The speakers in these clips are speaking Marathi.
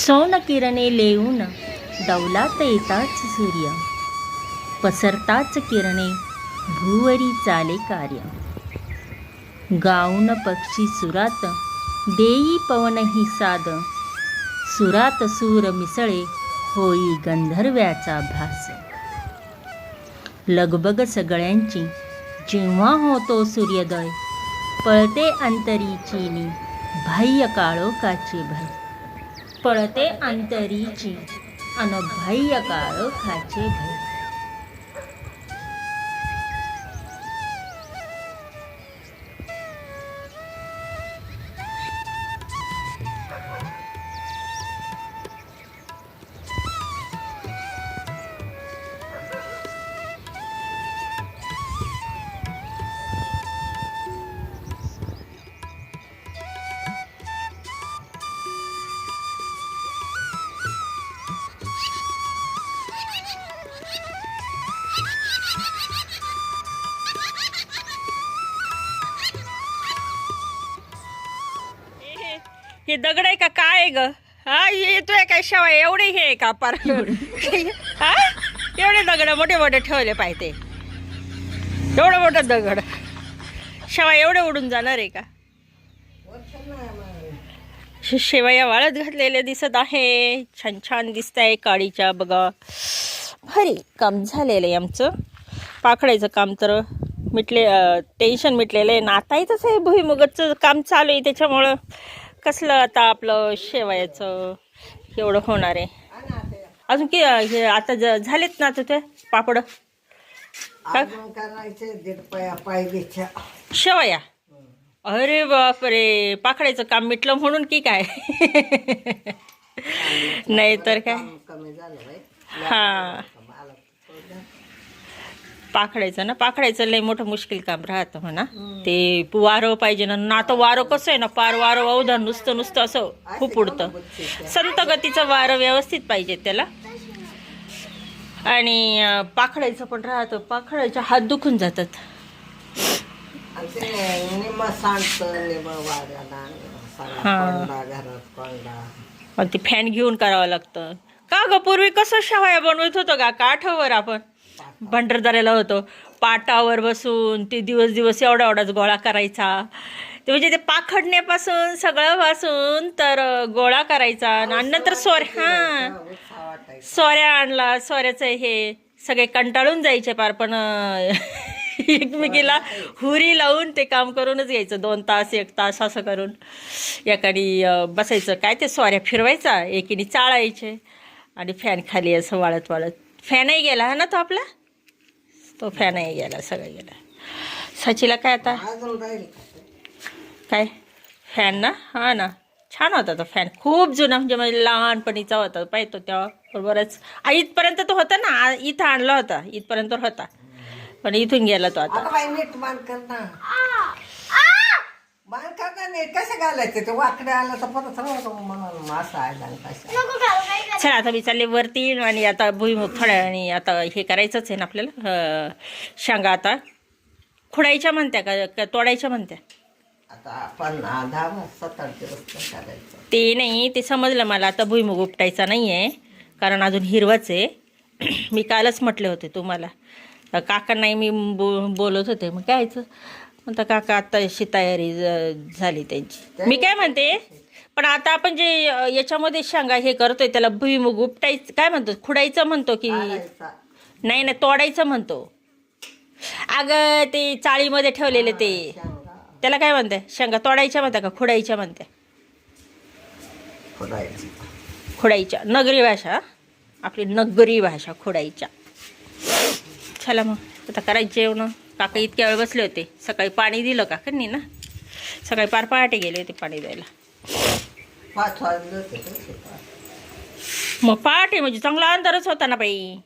सोन किरणे लेऊन डौलात येताच सूर्य. पसरताच किरणे भूवरी चाले कार्य. गाऊन पक्षी सुरात देई पवन ही साद. सुरात सूर मिसळे होई गंधर्व्याचा भास. लगबग सगळ्यांची जेव्हा होतो सूर्योदय पळते अंतरी चिनी बाह्य काळोखाचे भय पळते अंतरीची. अनभय्य काळोखाचे भय हे दगड आहे का? काय आहे ग? हा येतोय काय शेवाय? एवढे हे आहे का पार हा? एवढे दगड मोठे मोठे ठेवले पाहिजे. एवढं मोठं दगड. शेवाय एवढे उडून जाणार आहे का? शेवया वाळत घातलेले दिसत आहे. छान छान दिसत आहे काळीच्या बघा. भारी काम झालेलं आहे आमचं. पाखडायचं काम तर मिटले टेन्शन मिटलेलं आहे. नातायचंच आहे भुईमुगाचं काम चालू आहे त्याच्यामुळं. कसलं आता आपलं शेवयाचं? एवढं होणार आहे. अजून की हे आता ज- झालेत ना आता ते पापड? करायचे शेवया? अरे बापरे पाखडायचं काम मिटलं म्हणून की काय? नाही तर काय? कमी झालं बाई. हा. पाखडायचं ना पाखडायचं लय मोठं मुश्किल काम राहतं म्हणा. ते वारं पाहिजे ना ना आता वारं कसं आहे ना पार वारं वाहू नुसतं नुसतं असं खूप उडतं. संत गतीचं वारं व्यवस्थित पाहिजे त्याला. आणि पाखडायचं पण राहतं पाखडायचे हात दुखून जातात. ते हा. फॅन घेऊन करावं लागतं. का ग पूर्वी कसं शेवाया बनवत होतो का काठावर आपण. भंडारदऱ्याला होतो. पाटावर बसून ते दिवस दिवस एवढा एवढाच गोळा करायचा. ते म्हणजे ते पाखडण्यापासून सगळं पासून तर गोळा करायचा. आणि नंतर सोर हां. सोऱ्या आणला सोऱ्याचं हे सगळे कंटाळून जायचे पार पण एकमेकीला हुरी लावून ते काम करूनच घ्यायचं. दोन तास एक तास असं करून एकाने बसायचं. काय ते सोऱ्या फिरवायचा एकीने चाळायचे आणि फॅन खाली असं वाळत वाळत. फॅनही गेला हा ना तो आपला? तो फॅनही गेला सगळं गेला सचीला काय आता? काय? फॅन ना? हा ना. छान होता तो फॅन खूप जुना म्हणजे म्हणजे लहानपणीचा होता. पाहिजे तो तेव्हा. बरोबरच. आ, इथपर्यंत तो होता ना. इथं आणला होता. इथपर्यंत होता. पण इथून गेला तो आता. अगं बाई नीट बांध कर ना. बांध कर ना. नीट कसं घालायचं? ते वाकडे आलं तर परत आहे आणि कशा चला आता मी चालले वरती आणि आता भुईमुग थोड्या आणि आता हे करायचंच आहे ना आपल्याला. शेंगा आता. खुडायच्या म्हणत्या का तोडायच्या म्हणत्या? ते नाही ते समजलं मला. आता भुईमुग उपटायचा नाही आहे कारण अजून हिरवाच आहे. मी कालच म्हटले होते तुम्हाला. काका नाही मी बो बोलत होते. मग काय यायचं? म्हणता काका आता अशी तयारी झाली त्यांची. मी काय म्हणते? पण आता आपण जे याच्यामध्ये शेंगा हे करतोय त्याला भुईमुग उपटायचं काय म्हणतो खुडायचं म्हणतो की. नाही नाही तोडायचं म्हणतो. अगं ते चाळीमध्ये ठेवलेले ते. त्याला काय म्हणते? शेंगा तोडायच्या म्हणत्या का खुडायच्या म्हणत्या फोडायचं खोडाईच्या नगरी भाषा आपली नगरी भाषा खोडाईच्या चला मग आता करायचं जेवण. काका इतक्या वेळ बसले होते. सकाळी पाणी दिलं काकांनी ना? सकाळी पार पहाटे गेले होते पाणी द्यायला. पाच वाजले होते मग पहाटे म्हणजे चांगला अंधारच होता ना बाई.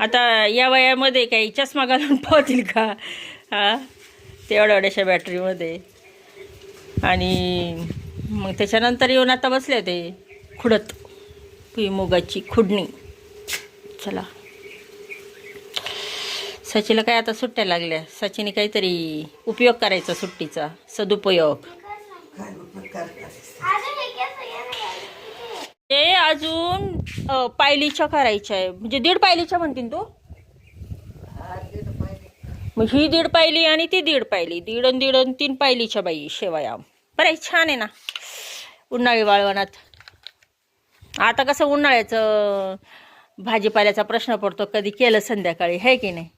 आता या वयामध्ये काही चष्मा घालून पाहतील का? हा? तेवढ्या एवढ्याशा बॅटरीमध्ये. आणि मग त्याच्यानंतर येऊन आता बसले ते खुडत. भुईमुगाची खुडणी. चला. सचीला काय आता सुट्ट्या लागल्या. सचिने काहीतरी उपयोग करायचा सुट्टीचा. सदुपयोग. ते अजून पायलीच्या करायच्या आहे. म्हणजे दीड पायलीच्या म्हणतील तू? मग ही दीड पायली आणि ती दीड पायली. दीड अन दीड आणि तीन पायलीच्या बाई शेवया. बरं आहे, छान आहे ना. उन्हाळी वाळवणात. आता कसं उन्हाळ्याचं भाजीपाल्याचा प्रश्न पडतो कधी केलं संध्याकाळी आहे की नाही?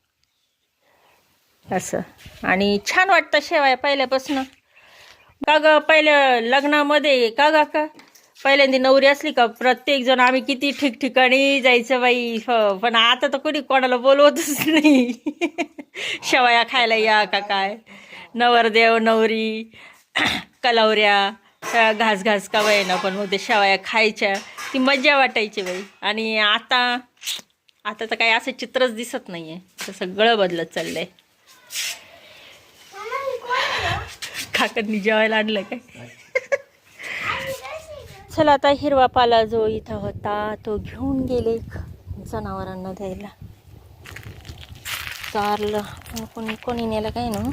असं. आणि छान वाटतं शेवया पहिल्यापासून. का ग पहिल्या लग्नामध्ये का गा का? पहिल्यांदा नवरी असली का? प्रत्येक जण आम्ही किती ठिकठिकाणी जायचं बाई. हो, पण आता तर कोणी कोणाला बोलवतच नाही. शेवया खायला या का काय? नवरदेव नवरी कलावऱ्या घास घास का ना? पण मग ते शेवया खायच्या ती मजा वाटायची बाई. आणि आता आता तर काही असं चित्रच दिसत नाही आहे तर सगळं बदलत चाललंय. काकांनी जेवायला आणलं काय? चला आता हिरवा पाला जो इथं होता तो घेऊन गेले जनावरांना द्यायला. चारलं. पण कोणी कोणी नेलं काय ना?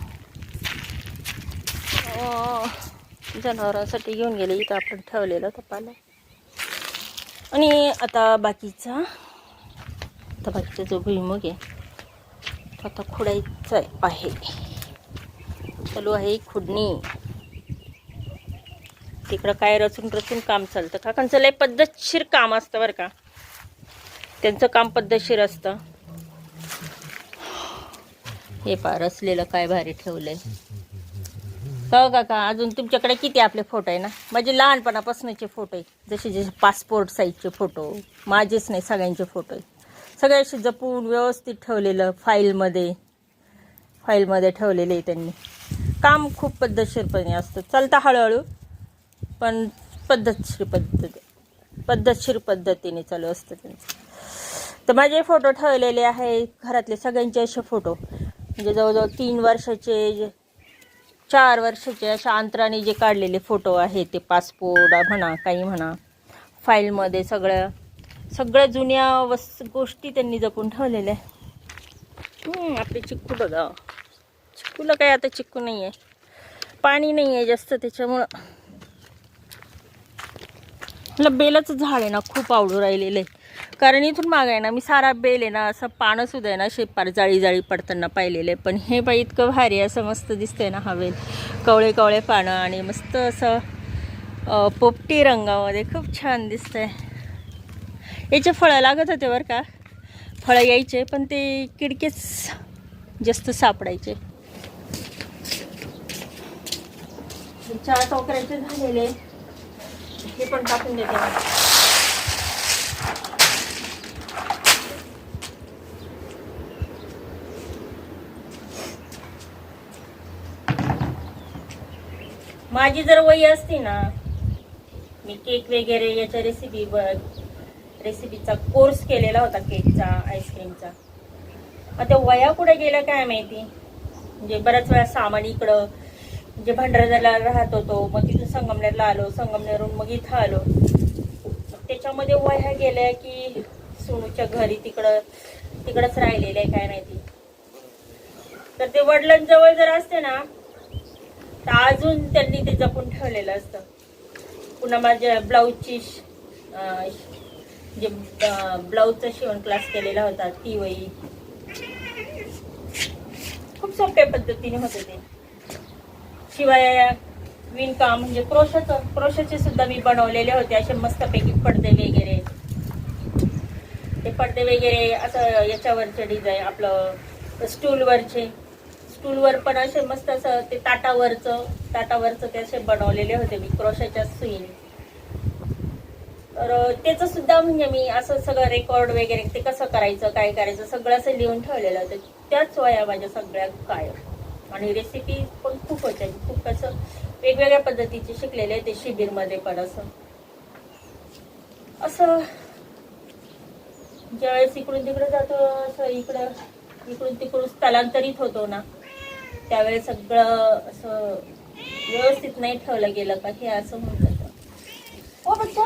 जनावरांसाठी घेऊन गेले. इथं आपण ठेवलेलं होतं पाला आणि आता बाकीचा आता बाकीचा जो भुईमुग आहे तो आता खुडायचा आहे. चालू आहे खुडणी. तिकडं काय रचून रचून काम चालतं. काकांचं लय पद्धतशीर काम असतं बरं का. त्यांचं काम पद्धतशीर असतं. हे पा रचलेलं काय भारी ठेवलंय. हो काका अजून तुमच्याकडे किती आपले फोटो आहे ना? माझे लहानपणापासूनचे फोटो आहे. जसे जसे पासपोर्ट साईजचे फोटो माझेच नाही सगळ्यांचे फोटो आहे. सगळे असे जपून व्यवस्थित ठेवलेलं फाईलमध्ये फाईलमध्ये ठेवलेले आहे त्यांनी. काम खूप पद्धतशीरपणे असतं. चालतं हळूहळू पण पद्धतशीर पद्धत पद्धतशीर पद्धतीने चालू असतं त्यांचं तर माझे फोटो ठेवलेले आहे घरातले सगळ्यांचे असे फोटो. म्हणजे जवळजवळ तीन वर्षाचे जे चार वर्षाचे अशा अंतराने जे काढलेले फोटो आहे ते पासपोर्ट म्हणा काही म्हणा फाईलमध्ये सगळ्या सगळ्या जुन्या वस गोष्टी त्यांनी जपून ठेवलेल्या आहे हम्म, चिक्कू बघा. चिक्कूला काय आता चिक्कू नाही आहे पाणी नाही आहे जास्त त्याच्यामुळं. मला बेलाचं झाड आहे ना खूप आवडू राहिलेलं आहे. कारण इथून माग आहे ना मी सारा बेल आहे ना असं पानंसुद्धा आहे ना शेपार जाळी जाळी पडताना पाहिलेलं आहे. पण हे बाई इतकं भारी आहे, असं मस्त दिसतंय ना हवेल कवळे कवळे पानं आणि मस्त असं पोपटी रंगामध्ये खूप छान दिसतंय. याचे फळं लागत होते बरं का? फळं यायचे पण ते किडकेच जास्त सापडायचे. हे चार टोकऱ्यांचे झालेले हे पण टाकून देते. माझी जर वय असती ना मी केक वगैरे याच्या रेसिपी रेसिपीचा कोर्स केलेला होता केकचा आईस्क्रीमचा आता वया कुठे गेल्या काय माहिती? म्हणजे बऱ्याच वेळा सामान इकडं म्हणजे भंडारदऱ्याला राहत होतो मग तिथून संगमनेरला आलो संगमनेरहून मग इथं आलो. त्याच्यामध्ये वह्या गेल्या की सोनूच्या घरी तिकडं तिकडंच राहिलेलं आहे काय माहिती. तर ते वडिलांजवळ जर असते ना तर अजून त्यांनी ते जपून ठेवलेलं असतं. पुन्हा माझ्या ब्लाऊजची जे ब्लाऊजचा शिवण क्लास केलेला होता ती वही. खूप सोप्या पद्धतीने होते ते. शिवाय विणकाम म्हणजे क्रोशाचं क्रोशाचे सुद्धा मी बनवलेले होते असे मस्तपैकी पडदे वगैरे. ते पडदे वगैरे असं याच्यावरचे डिझाईन आपलं स्टूलवरचे स्टूलवर पण असे मस्त असं ते ताटावरचं ताटावरचं ते असे बनवलेले होते मी क्रोशाच्या सुईने तर त्याचं सुद्धा म्हणजे मी असं सगळं रेकॉर्ड वगैरे ते कसं करायचं काय करायचं सगळं असं लिहून ठेवलेलं होतं. त्याच वया माझ्या सगळ्या कायम. आणि रेसिपी पण खूप होत्या. खूप असं वेगवेगळ्या पद्धतीचे शिकलेले ते शिबिरमध्ये पण असं. असं ज्यावेळेस इकडून तिकडे जातो असं इकडं इकडून तिकडून स्थलांतरित होतो ना त्यावेळेस सगळं असं व्यवस्थित नाही ठेवलं गेलं का हे असं म्हणतात ओ हो बच्चा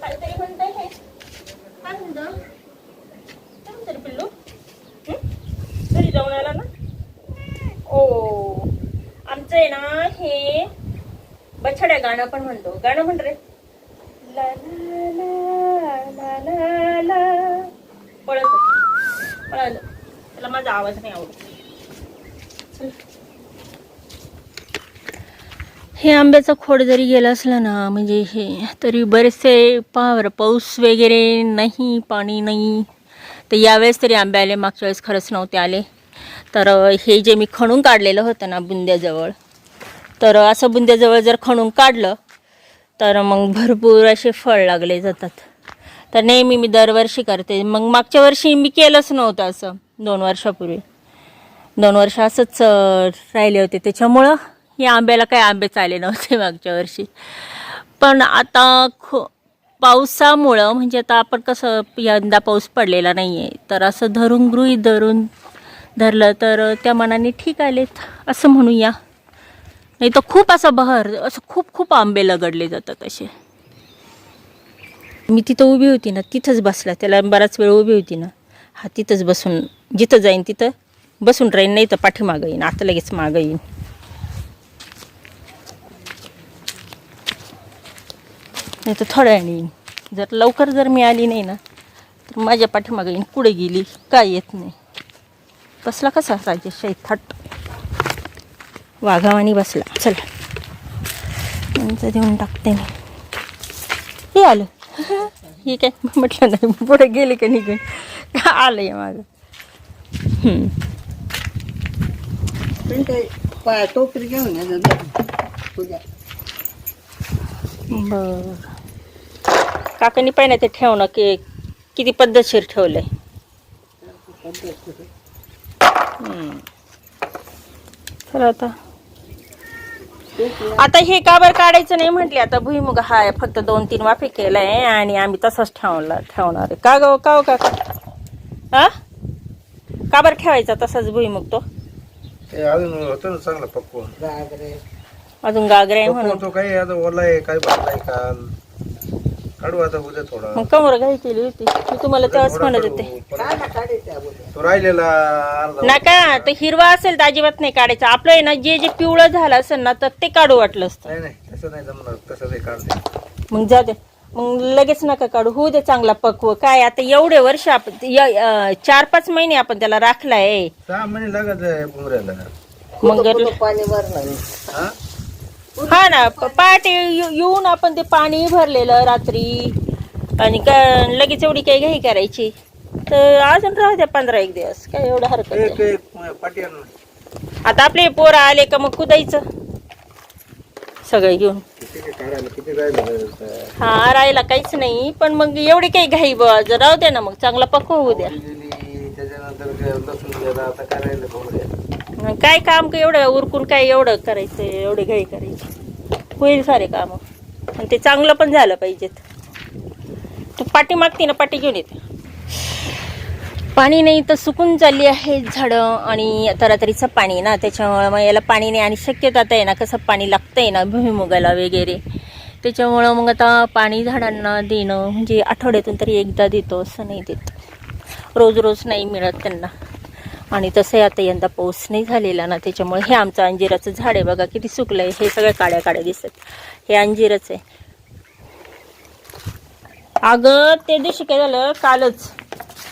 काहीतरी म्हणत हे. काय म्हणतं? आहे ना हे बछड्या गाणं पण म्हणतो. गाणं म्हण रे. पळत त्याला माझा आवाज नाही आवडत. हे आंब्याचा खोड जरी गेला असला ना म्हणजे हे तरी बरेचसे पावर पाऊस वगैरे नाही पाणी नाही. तर यावेळेस तरी आंबे आले मागच्या वेळेस खरंच नव्हते आले. तर हे जे मी खणून काढलेलं होतं ना बुंद्याजवळ तर असं बुंद्याजवळ जर खणून काढलं तर मग भरपूर असे फळ लागले जातात. तर नेहमी मी दरवर्षी करते. मग मागच्या वर्षी मी केलंच नव्हतं असं दोन वर्षापूर्वी. दोन वर्ष असंच राहिले होते. त्याच्यामुळं या आंब्याला काही आंबेच आले नव्हते मागच्या वर्षी. पण आता खो पावसामुळं म्हणजे आता आपण कसं यंदा पाऊस पडलेला नाही आहे तर असं धरून गृहीत धरून धरलं तर त्या मनाने ठीक आलेत असं म्हणूया. नाही तर खूप असा बहर असं खूप खूप आंबे लगडले जातात असे. मी तिथं उभी होती ना तिथंच बसला. त्याला बराच वेळ उभी होती ना. हा तिथंच बसून जिथं जाईन तिथं बसून राहीन नाही तर पाठीमागं येईन आता लगेच मागं येईन. नाही तर थोड्या वेळाने येईन. जर लवकर जर मी आली नाही ना तर माझ्या पाठीमागं येईन कुठे गेली काय येत नाही. बसला कसा राजेशाही थाट. वाघावानी बसला. चला. यांचं देऊन टाकते मी. हे आलं. हे काय? म्हटलं नाही. पुढे गेले का निघून आलं आहे माझं टोकरी घेऊन बर. काकांनी पाहिजे ते ठेवणं की किती पद्धतशीर ठेवलंय. हम्म. चला आता. आता हे काबर काढायचं नाही म्हटले? आता भुईमुग हा फक्त दोन तीन वाफे केलाय आणि आम्ही तसंच ठेवला ठेवणार आहे. का गो का हो काका हा काबर ठेवायचा तसाच भुईमुग तो? ते अजून होतं ना चांगलं पक्व गागरे. अजून गागरे म्हणून. होतो काही ओला आहे काय भरलाय काल. काढू आता उद्या थोडा. मग कमर घाई केली होती. मी तुम्हाला तेव्हाच म्हणत. होते. तो राहिलेला अर्धा नका तर हिरवा असेल तर अजिबात नाही काढायचं. आपलं आहे ना जे जे पिवळं झालं असेल ना तर ते काढू वाटलं असतं. नाही नाही तसं नाही जमणार. तसं नाही काढते. मग जाऊ दे. मग लगेच नका काढू. होऊ दे चांगला पक्व. काय आता एवढे वर्ष आपण य- अं, चार पाच महिने आपण त्याला राखलाय. सहा महिने लागत आहे बुमऱ्याला मग पाणी हा? हा ना प- पहाटे येऊ- येऊन आपण ते पाणी भरलेलं रात्री. आणि का लगेच एवढी काही घाई करायची. तर अजून राहू द्या पंधरा एक दिवस काय एवढं हरकत नाही. एक. आता आपले पोरं आले का मग कुदायचं? सगळे घेऊन. किती काय काढायला किती राहिलं हा राहिला काहीच नाही पण मग एवढी काही घाई बा जर राहू दे ना मग चांगला पक्व होऊ द्या. त्याच्यानंतर लसूण आता मग काय काम का एवढं उरकून काय एवढं करायचं एवढी घाई करायची? होईल सारे काम. आणि ते चांगलं पण झालं पाहिजेत. तू पाठी मागते ना पाठी घेऊन येते. पाणी नाही तर सुकून चालली आहे झाडं आणि तरातरीचं पाणी ना त्याच्यामुळं मग याला पाणी नाही आणि शक्यता आता आहे ना कसं पाणी लागतंय ना भुईमुगाला वगैरे. त्याच्यामुळं मग आता पाणी झाडांना देणं म्हणजे आठवड्यातून तरी एकदा देतो असं नाही देत. रोज रोज नाही मिळत त्यांना. आणि तसंही आता यंदा पाऊस नाही झालेला ना त्याच्यामुळे हे आमचं अंजिराचं झाड आहे. बघा किती सुकलं आहे हे सगळे काड्या काड्या दिसत. हे अंजिरच आहे. अगं ते दिवशी काय झालं? कालच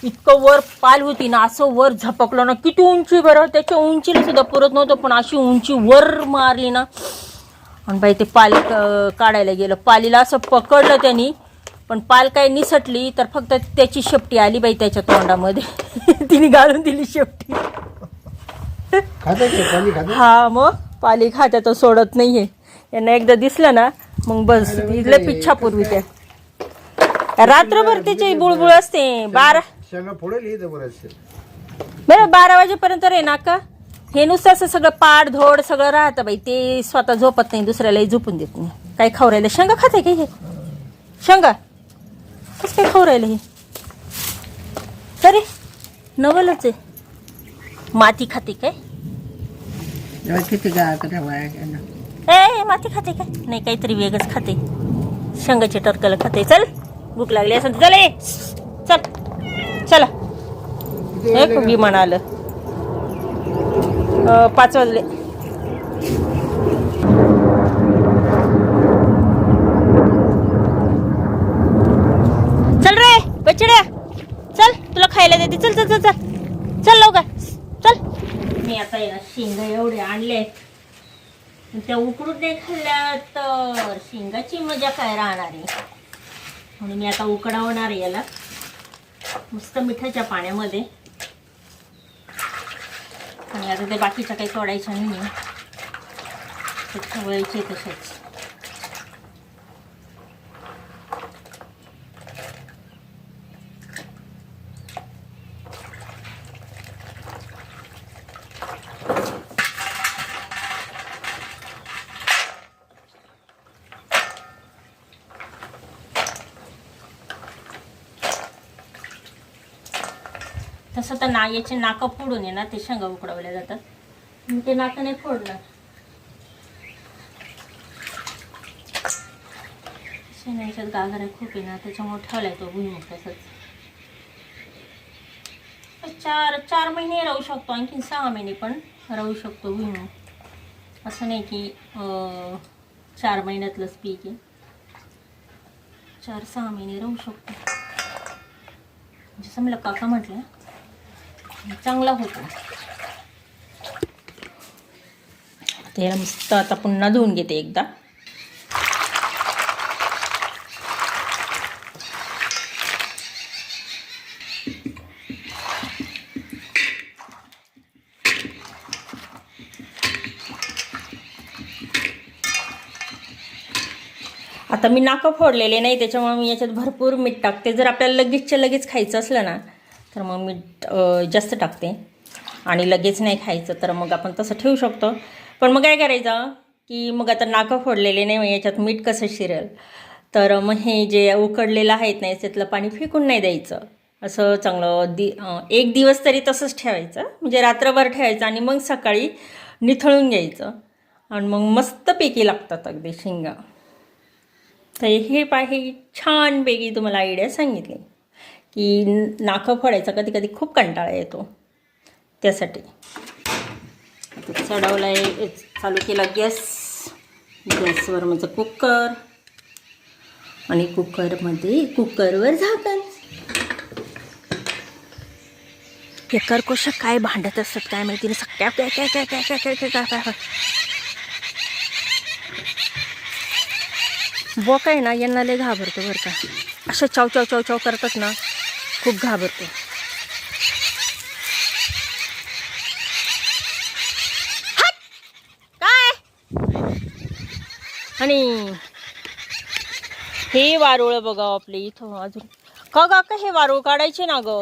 इतकं वर पाल होती ना असं वर झपकलं ना किती उंची बरं. त्याच्या उंचीला सुद्धा पुरत नव्हतं पण अशी उंची वर मारली ना. आणि बाई ते पाल काढायला गेलं. पालीला असं पकडलं त्यांनी. पण पाल काय निसटली तर फक्त त्याची शेपटी आली बाई त्याच्या तोंडामध्ये. तिने घालून दिली शेपटी. हा मग पाली खात्या तर सोडत नाहीये. यांना एकदा दिसलं ना मग बस तिथले पिच्छा पूर्वी त्या. रात्रभर त्याची बुळबुळ असते बारा बरं बारा वाजेपर्यंत रे ना का हे नुसतं असं सगळं पाड धोड सगळं राहतं बाई. ते स्वतः झोपत नाही दुसऱ्यालाही झोपून देत नाही. काय खाऊ राहिलं. शेंगा खाते का हे? शेंगा? कसं काय खाऊ राहिलं हे? अरे नवलच आहे. माती खाते काय? किती ए माती खाते काय? नाही काहीतरी वेगळंच खाते. शेंगाची टरकल खाते. चल भूक लागली असं चल ए चल चला. एक विमान आलं. पाच वाजले. चल चल चल. चल लवकर. चल. मी आता आहे शेंगा एवढे आणले. त्या उकडून नाही खाल्ल्या तर शेंगाची मजा काय राहणार आहे? म्हणून मी आता उकडावणार आहे याला. मस्त मिठाच्या पाण्यामध्ये. आणि आता ते बाकीच्या काही सोडायच्या नाही ठेवायचे तसेच. तसं तर ना याचे नाकं फोडून आहे ना ते शेंगा उकडवल्या जातात. मी ते नाकं नाही फोडणार. शेंगाच्यात गागरा खूप आहे ना त्याच्यामुळे ठेवलाय तो भुईमुख तसंच. चार चार महिने राहू शकतो आणखीन सहा महिने पण राहू शकतो भुईमुख असं नाही की चार महिन्यातलंच पीक आहे. चार सहा महिने राहू शकतो. जसं मला काका म्हटलं चांगला होतो. त्याला मस्त आता पुन्हा धुवून घेते एकदा. आता मी नाकं फोडलेले नाही त्याच्यामुळे मी याच्यात भरपूर मीठ टाकते. जर आपल्याला लगेचच्या लगेच खायचं असलं ना तर मग मीठ जास्त टाकते. आणि लगेच नाही खायचं तर मग आपण तसं ठेवू शकतो. पण मग काय करायचं की मग आता नाकं फोडलेले नाही मग याच्यात मीठ कसं शिरेल? तर मग हे जे उकडलेलं आहेत नाही याच्यातलं पाणी फेकून नाही द्यायचं. असं चांगलं दि एक दिवस तरी तसंच ठेवायचं. म्हणजे रात्रभर ठेवायचं आणि मग सकाळी निथळून घ्यायचं. आणि मग मस्तपैकी लागतात अगदी शेंगा. तर हे पाहे छानपैकी तुम्हाला आयडिया सांगितली. की नाकं फोडायचा कधी कधी खूप कंटाळा येतो. त्यासाठी. चढवला आहे चालू केला गॅस. गॅसवर माझं कुकर. आणि कुकरमध्ये कुकरवर झाकण. हे कर्कोश काय भांडत असतात काय माहिती नाही. सगळ्या काय काय काय काय काय काय काय काय काय. बॉक आहे ना यांना लय घाबरतो बरं का. असं चाव चाव चाव चाव करतात ना खूप घाबरतो. काय? आणि हे वारुळ बघा आपले इथं अजून. का गा का हे वारुळ काढायचे ना ग?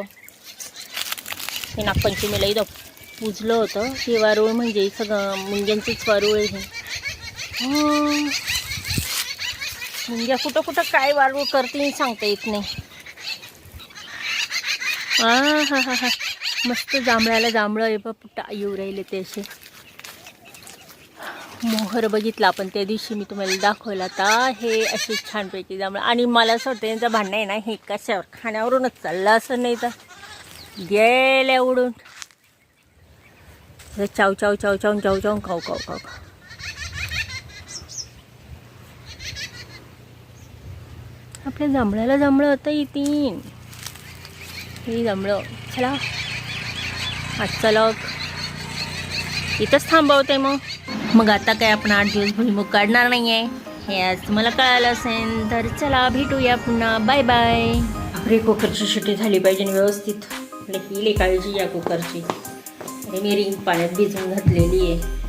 हे नागपंचमीला इथं पुजलं होतं. हे वारुळ म्हणजे सगळं मुंग्यांचंच वारुळ आहे मुंग्या कुठं कुठं काय वारुळ करतील सांगता येत नाही. आ हा हा हा मस्त जांभळाला जांभळं आहे बघ येऊ राहिले ते असे. मोहर बघितला आपण त्या दिवशी मी तुम्हाला दाखवला आता. हे असे छानपैकी जांभळं. आणि मला असं वाटतं यांचं भांडण आहे ना हे कशावर? खाण्यावरूनच चाललं असं नाही तर. गेल्या उडून. चाव चाव चाव चाव चाव चाव खाऊ खाऊ खाऊ. खाऊ आपल्या जांभळाला जांभळं आता येतील हे जांभळं चला. आजचा लॉग इथंच थांबवते मग. मग आता काय आपण आठ दिवस भुईमुग काढणार नाही आहे हे आज तुम्हाला कळालं असेल. तर चला भेटूया पुन्हा. बाय बाय आपली कुकरची शिटी झाली पाहिजे व्यवस्थित. ही लई काळजी या कुकरची. आणि मी रिंग पाण्यात भिजून घातलेली आहे.